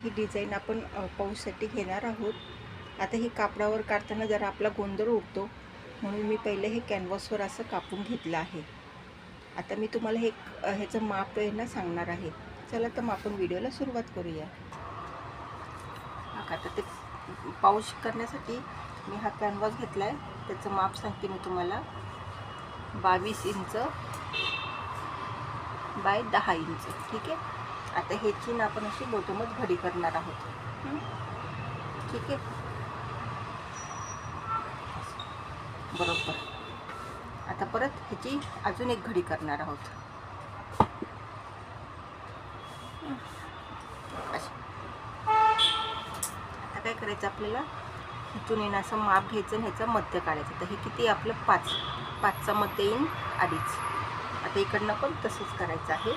ही design आपण पाऊससाठी घेणार आहोत. आता हे कापडावर काढताना जरा आपला गोंधळ उडतो. म्हणून मी पहिले हे कॅनव्हासवर असं कापून घेतलं आहे. आता मी तुम्हाला हे ह्याचं माप आहे ना सांगणार आहे. चला तर मग आपण व्हिडिओला सुरुवात करूया. आता ते पाऊस करण्यासाठी मी हा कॅनव्हास घेतला आहे त्याचं माप सांगते मी तुम्हाला. बावीस इंच बाय दहा इंच. ठीक आहे? आता हे ना आपण अशी बोटमच घडी करणार आहोत. ठीक आहे? बरोबर. आता परत ह्याची अजून एक घडी करणार आहोत. अशी. आता काय करायचं आपल्याला? इथून येणं असं माप घ्यायचं आणि ह्याचं मध्य काढायचं. तर हे किती? आपलं पाच. पाचचा मध्य येईन अडीच. आता इकडनं पण तसंच करायचं आहे.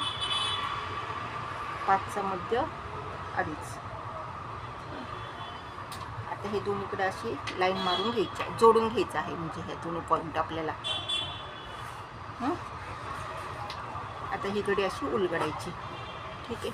पाचचा मध्य अडीच. आता हे दोन्हीकडे अशी लाईन मारून घ्यायची आहे जोडून घ्यायचं आहे म्हणजे हे दोन्ही पॉईंट आपल्याला. आता ही गडी अशी उलगडायची. ठीक आहे.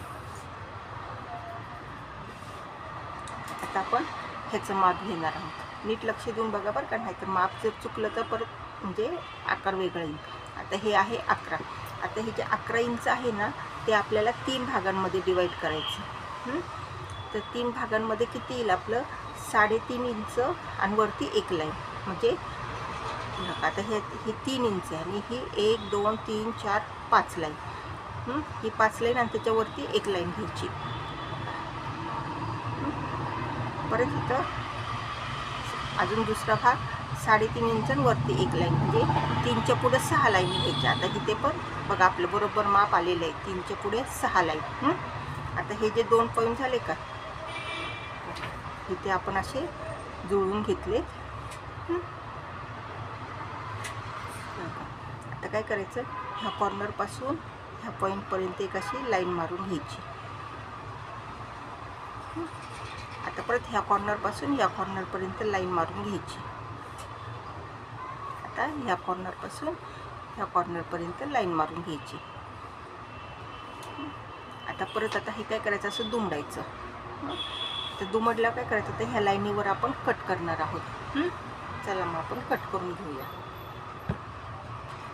आता आपण ह्याचं माप घेणार आहोत. नीट लक्ष देऊन बघा बरं का नाही तर माप जर चुकलं तर परत म्हणजे आकार वेगळा येईल. आता हे आहे अकरा. आता हे जे अकरा इंच आहे ना ते आपल्याला तीन भागांमध्ये डिवाईड करायचं. तर तीन भागांमध्ये किती येईल आपलं? साडेतीन इंच आणि वरती एक लाईन म्हणजे आता हे ही तीन इंच आहे आणि ही एक दोन तीन चार पाच लाईन ही? पाच लाईन आणि त्याच्यावरती एक लाईन घ्यायची. परत इथं अजून दुसरा भाग. साडेतीन इंचांवरती वरती एक लाईन म्हणजे तीनच्या पुढे सहा लाईन घ्यायच्या आता तिथे पण बघा आपलं बरोबर माप आलेलं आहे. तीनच्या पुढे सहा लाईन. आता हे जे दोन पॉईंट झाले का? इथे आपण असे जुळवून घेतले आता काय करायचं? ह्या कॉर्नरपासून ह्या पॉईंटपर्यंत एक अशी लाईन मारून घ्यायची. आता परत ह्या कॉर्नरपासून या कॉर्नरपर्यंत लाईन मारून घ्यायची. आता ह्या कॉर्नरपासून ह्या कॉर्नरपर्यंत लाईन मारून घ्यायची. आता परत आता हे काय करायचं? असं दुमडायचं. तर दुमडल्या काय करायचं? तर ह्या लाईनीवर आपण कट करणार आहोत. चला मग आपण कट करून घेऊया.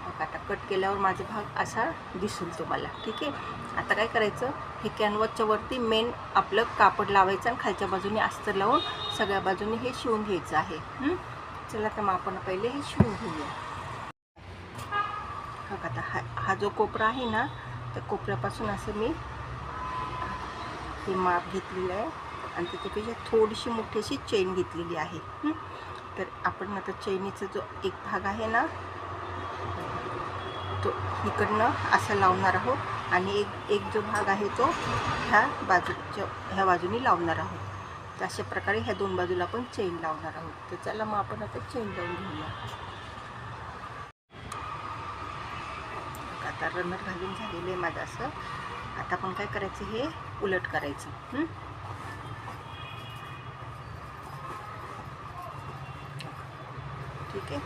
मग आता कट केल्यावर माझा भाग असा दिसेल तुम्हाला. ठीक आहे? आता काय करायचं? हे कॅनव्हासच्या वरती मेन आपलं कापड लावायचं आणि खालच्या बाजूने अस्तर लावून सगळ्या बाजूने हे शिवून घ्यायचं आहे. चला तर मग आपण पहिले हे शिवून घेऊया. हा आता हा हा जो कोपरा आहे ना त्या कोपऱ्यापासून असं मी हे माप घेतलेलं आहे. आणि त्याच्यापेक्षा थोडीशी मोठीशी चेन घेतलेली आहे. तर आपण आता चैनीचा जो एक भाग आहे ना तो इकडनं असा लावणार आहोत. आणि एक एक जो भाग आहे तो ह्या बाजूच्या ह्या बाजूनी लावणार आहोत. तर अशा प्रकारे ह्या दोन बाजूला आपण चेन लावणार आहोत. तर चला मग आपण आता चेन लावून घेऊया. आता रनर घालून झालेलं आहे माझं असं. आता आपण काय करायचं? हे उलट करायचं. ठीक आहे?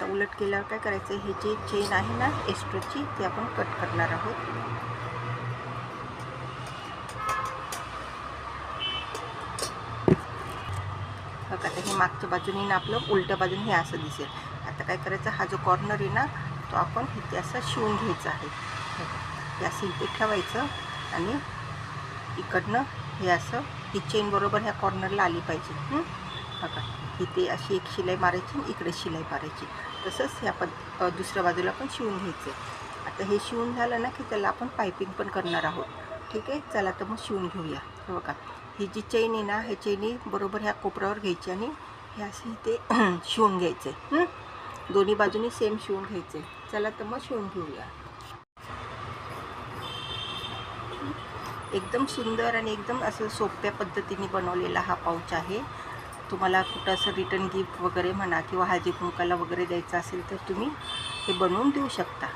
आता उलट केल्यावर काय करायचं? हे जे चेन आहे ना एस्ट्रोची ती आपण कट करणार आहोत. बघा आता हे मागच्या बाजूने ना आपलं उलट्या बाजूने हे असं दिसेल. आता काय करायचं? हा जो कॉर्नर आहे ना तो आपण इथे असा शिवून घ्यायचा आहे. हे असं इथे ठेवायचं आणि इकडनं हे असं ही चेन बरोबर ह्या कॉर्नरला आली पाहिजे. बघा इथे अशी एक शिलाई मारायची इकडे शिलाई मारायची. तसंच ह्या पद दुसऱ्या बाजूला पण शिवून घ्यायचं. आता हे शिवून झालं ना की त्याला आपण पायपिंग पण करणार आहोत. ठीक आहे? चला तर मग शिवून घेऊया. हे बघा. ही जी चैन आहे ना हे चेनी बरोबर ह्या कोपऱ्यावर घ्यायची आणि हे असे ते शिवून घ्यायचे. दोन्ही बाजूनी सेम शिवून घ्यायचे. चला तर मग शिवून घेऊया. एकदम सुंदर आणि एकदम असं सोप्या पद्धतीने बनवलेला हा पाऊच आहे. तुम्हाला कुठं असं रिटर्न गिफ्ट वगैरे म्हणा किंवा हळदी कुंकाला वगैरे द्यायचं असेल तर तुम्ही हे बनवून देऊ शकता.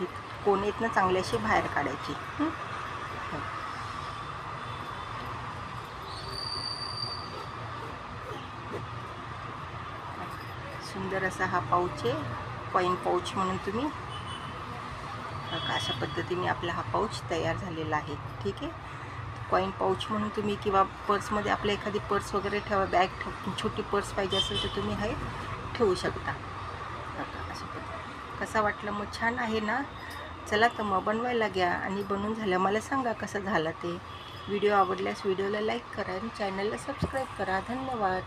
हे कोणीतनं चांगली अशी बाहेर काढायची. हो. सुंदर असा हा पाऊच आहे. कॉईन पाऊच म्हणून तुम्ही. अशा पद्धतीने आपला हा पाऊच तयार झालेला आहे. ठीक आहे? कॉईन पाऊच म्हणून तुम्ही किंवा पर्समध्ये आपल्या एखादी पर्स वगैरे ठेवा बॅग ठेव छोटी पर्स पाहिजे असेल तर तुम्ही हे ठेवू शकता. कसा वाटलं? मग छान आहे ना? चला तर मग बनवायला घ्या आणि बनवून झालं. मला सांगा कसं झालं ते. व्हिडिओ आवडल्यास व्हिडिओला लाईक करा आणि चॅनलला सबस्क्राईब करा. धन्यवाद.